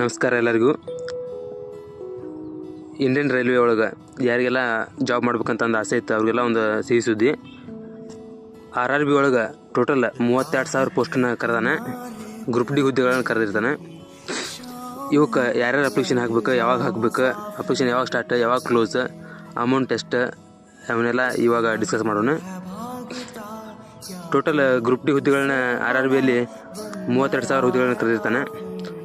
ನಮಸ್ಕಾರ ಎಲ್ಲರಿಗೂ. Indian railway ಒಳಗೆ ಯಾರಿಗೆಲ್ಲ ಜಾಬ್ ಮಾಡ್ಬೇಕಂತ ಒಂದು ಆಸೆ ಇತ್ತು, ಅವ್ರಿಗೆಲ್ಲ ಒಂದು ಸಿಹಿ ಸುದ್ದಿ. ಆರ್ ಆರ್ ಬಿ ಒಳಗೆ ಟೋಟಲ್ ಮೂವತ್ತೆರಡು ಸಾವಿರ ಪೋಸ್ಟನ್ನ ಕರೆದಾನೆ. ಗ್ರೂಪ್ ಡಿ ಹುದ್ದೆಗಳನ್ನು ಕರೆದಿರ್ತಾನೆ. ಇವಕ್ಕೆ ಯಾರ್ಯಾರು ಅಪ್ಲಿಕೇಶನ್ ಹಾಕ್ಬೇಕು, ಯಾವಾಗ ಹಾಕ್ಬೇಕು ಅಪ್ಲಿಕೇಶನ್ ಯಾವಾಗ ಸ್ಟಾರ್ಟ್ ಯಾವಾಗ ಕ್ಲೋಸ್ ಅಮೌಂಟ್ ಎಷ್ಟು, ಅವನ್ನೆಲ್ಲ ಇವಾಗ ಡಿಸ್ಕಸ್ ಮಾಡೋಣ. ಟೋಟಲ್ ಗ್ರೂಪ್ ಡಿ ಹುದ್ದೆಗಳನ್ನ ಆರ್ ಆರ್ ಬಿಯಲ್ಲಿ ಮೂವತ್ತೆರಡು ಸಾವಿರ ಹುದ್ದೆಗಳನ್ನ ಕರೆದಿರ್ತಾನೆ.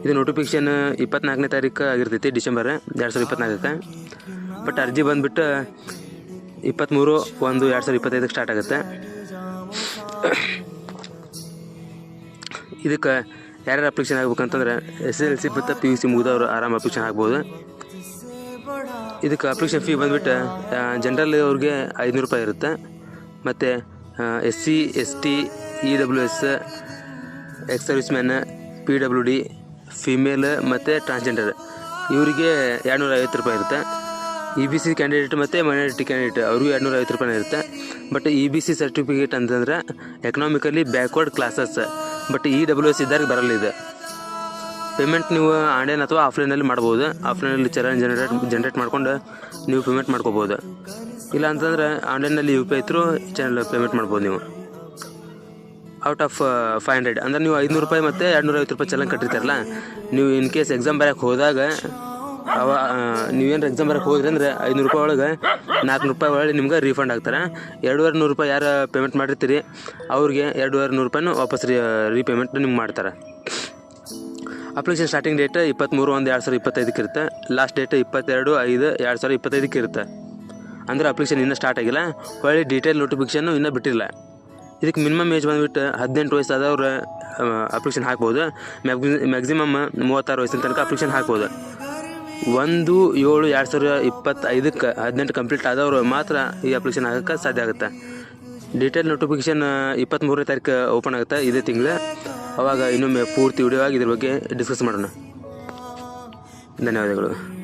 ಇದು ನೋಟಿಫಿಕೇಶನ್ ಇಪ್ಪತ್ನಾಲ್ಕನೇ ತಾರೀಕು ಆಗಿರ್ತೈತಿ, ಡಿಸೆಂಬರ್ ಎರಡು ಸಾವಿರದ ಇಪ್ಪತ್ನಾಲ್ಕಕ್ಕೆ. ಬಟ್ ಅರ್ಜಿ ಬಂದುಬಿಟ್ಟು ಇಪ್ಪತ್ತ್ಮೂರು ಒಂದು ಎರಡು ಸಾವಿರದ ಇಪ್ಪತ್ತೈದಕ್ಕೆ ಸ್ಟಾರ್ಟ್ ಆಗುತ್ತೆ. ಇದಕ್ಕೆ ಯಾರ್ಯಾರು ಅಪ್ಲಿಕೇಶನ್ ಆಗ್ಬೇಕಂತಂದ್ರೆ ಎಸ್ ಎಲ್ ಸಿ ಮತ್ತು ಪಿ ಯು ಸಿ ಮುಗಿದವರು ಆರಾಮ ಅಪ್ಲಿಕೇಶನ್ ಆಗ್ಬೋದು. ಇದಕ್ಕೆ ಅಪ್ಲಿಕೇಶನ್ ಫೀ ಬಂದುಬಿಟ್ಟು ಜನರಲ್ ಅವ್ರಿಗೆ ಐದುನೂರು ರೂಪಾಯಿ ಇರುತ್ತೆ. ಮತ್ತು S C S T E W S ex serviceman P W D female ಮತ್ತು ಟ್ರಾನ್ಸ್ಜೆಂಡರ್ ಇವರಿಗೆ ಎರಡುನೂರ ಐವತ್ತು ರೂಪಾಯಿ ಇರುತ್ತೆ. ಇ ಬಿ ಸಿ ಕ್ಯಾಂಡಿಡೇಟ್ ಮತ್ತು ಮೈನಾರಿಟಿ ಕ್ಯಾಂಡಿಡೇಟ್ ಅವ್ರಿಗೂ ಎರಡುನೂರ ಐವತ್ತು ರೂಪಾಯಿ ಇರುತ್ತೆ. But E B C certificate ಅಂತಂದ್ರೆ economically backward classes but E W S ಇದ್ದಾಗ ಬರಲ್ಲ ಇದು. ಪೇಮೆಂಟ್ ನೀವು ಆನ್ಲೈನ್ ಅಥವಾ ಆಫ್ಲೈನಲ್ಲಿ ಮಾಡ್ಬೋದು. ಆಫ್ಲೈನಲ್ಲಿ ಚಲನ್ ಜನರೇಟ್ ಜನ್ರೇಟ್ ಮಾಡ್ಕೊಂಡು ನೀವು ಪೇಮೆಂಟ್ ಮಾಡ್ಕೋಬೋದು. ಇಲ್ಲ ಅಂತಂದ್ರೆ ಆನ್ಲೈನಲ್ಲಿ U P I through channel payment ಮಾಡ್ಬೋದು ನೀವು. ಔಟ್ ಆಫ್ ಫೈವ್ ಹಂಡ್ರೆಡ್ ಅಂದ್ರೆ ನೀವು ಐದುನೂರು ರೂಪಾಯಿ ಮತ್ತು ಎರಡುನೂರ ಐವತ್ತು ರೂಪಾಯಿ ಚಲನ್ ಕಟ್ಟಿರ್ತಾರಲ್ಲ? ನೀವು ಇನ್ ಕೇಸ್ ಎಕ್ಸಾಮ್ ಬರೋಕ್ಕೆ ಹೋದಾಗ, ಅವ ನೀವೇನು ಎಕ್ಸಾಮ್ ಬರೋಕ್ಕೆ ಹೋದ್ರಿ ಅಂದರೆ ಐನೂರು ರೂಪಾಯಿ ಒಳಗೆ ನಾಲ್ಕುನೂರು ರೂಪಾಯಿ ಒಳಗೆ ನಿಮ್ಗೆ ರೀಫಂಡ್ ಆಗ್ತಾರೆ. ಎರಡೂವರೆ ನೂರು ರೂಪಾಯಿ ಯಾರು ಪೇಮೆಂಟ್ ಮಾಡಿರ್ತೀರಿ, ಅವ್ರಿಗೆ ಎರಡುವರೆ ನೂರು ರೂಪಾಯಿನೂ ವಾಪಸ್ ರೀ ರೀಪೇಮೆಂಟ್ ನಿಮ್ಗೆ ಮಾಡ್ತಾರೆ. ಅಪ್ಲಿಕೇಶನ್ ಸ್ಟಾರ್ಟಿಂಗ್ ಡೇಟ್ ಇಪ್ಪತ್ತ್ಮೂರು ಒಂದು ಎರಡು ಸಾವಿರದ ಇಪ್ಪತ್ತೈದಕ್ಕೆ ಇರುತ್ತೆ. ಲಾಸ್ಟ್ ಡೇಟ್ ಇಪ್ಪತ್ತೆರಡು, ಐದು, ಎರಡು ಸಾವಿರದ ಇಪ್ಪತ್ತೈದಕ್ಕೆ ಇರುತ್ತೆ. ಅಂದರೆ ಅಪ್ಲಿಕೇಶನ್ ಇನ್ನೂ ಸ್ಟಾರ್ಟ್ ಆಗಿಲ್ಲ. ಹೊಳ್ಳಿ ಡೀಟೇಲ್ ನೋಟಿಫಿಕೇಷನ್ನು ಇನ್ನೂ ಬಿಟ್ಟಿಲ್ಲ. ಇದಕ್ಕೆ ಮಿನಿಮಮ್ ಏಜ್ ಬಂದುಬಿಟ್ಟು ಹದಿನೆಂಟು ವಯಸ್ಸಾದವ್ರು ಅಪ್ಲಿಕೇಶನ್ ಹಾಕ್ಬೋದು. ಮ್ಯಾಗ್ಸಿ ಮ್ಯಾಕ್ಸಿಮಮ್ ಮೂವತ್ತಾರು ವಯಸ್ಸಿನ ತನಕ ಅಪ್ಲಿಕೇಶನ್ ಹಾಕ್ಬೋದು. ಒಂದು, ಏಳು, ಎರಡು ಸಾವಿರದ ಇಪ್ಪತ್ತೈದಕ್ಕೆ ಹದಿನೆಂಟು ಕಂಪ್ಲೀಟ್ ಆದವರು ಮಾತ್ರ ಈ ಅಪ್ಲಿಕೇಶನ್ ಹಾಕೋಕ್ಕೆ ಸಾಧ್ಯ ಆಗುತ್ತೆ. ಡೀಟೇಲ್ ನೋಟಿಫಿಕೇಷನ್ ಇಪ್ಪತ್ತ್ಮೂರನೇ ತಾರೀಕು ಓಪನ್ ಆಗುತ್ತೆ ಇದೇ ತಿಂಗಳು. ಅವಾಗ ಇನ್ನೊಮ್ಮೆ ಪೂರ್ತಿ ವಿಡಿಯೋ ಆಗಿ ಇದ್ರ ಬಗ್ಗೆ ಡಿಸ್ಕಸ್ ಮಾಡೋಣ. ಧನ್ಯವಾದಗಳು.